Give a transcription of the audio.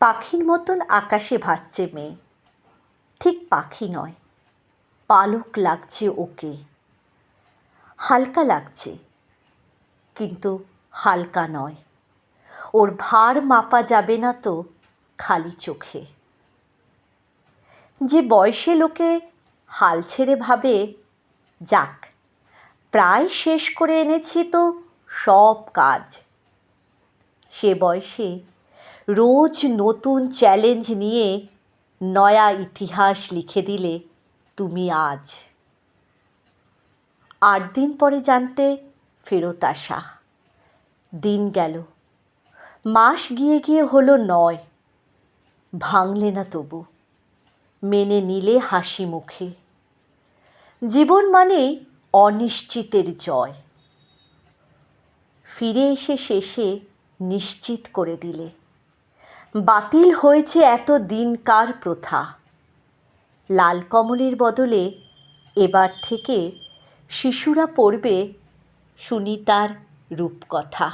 পাখির মতন আকাশে ভাসছে মেয়ে। ঠিক পাখি নয়, পালক লাগছে ওকে। হালকা লাগছে, কিন্তু হালকা নয়। ওর ভার মাপা যাবে না তো খালি চোখে। যে বয়সে লোকে হাল ছেড়ে ভাবে, যাক, প্রায় শেষ করে এনেছি তো সব কাজ। সে বয়সে রোজ নতুন চ্যালেঞ্জ নিয়ে নয়া ইতিহাস লিখে দিলে তুমি আজ আট দিন পরে জানতে ফেরত আসা। দিন গেল। মাস গিয়ে গিয়ে হলো নয়। ভাঙলে না তবু। মেনে নিলে হাসি মুখে। জীবন মানেই অনিশ্চিতের জয়। ফিরে এসে শেষে নিশ্চিত করে দিলে। বাতিল হয়েছে এত দিনকার প্রথা। লাল কমলের বদলে এবার থেকে শিশুরা পড়বে সুনিতার রূপকথা।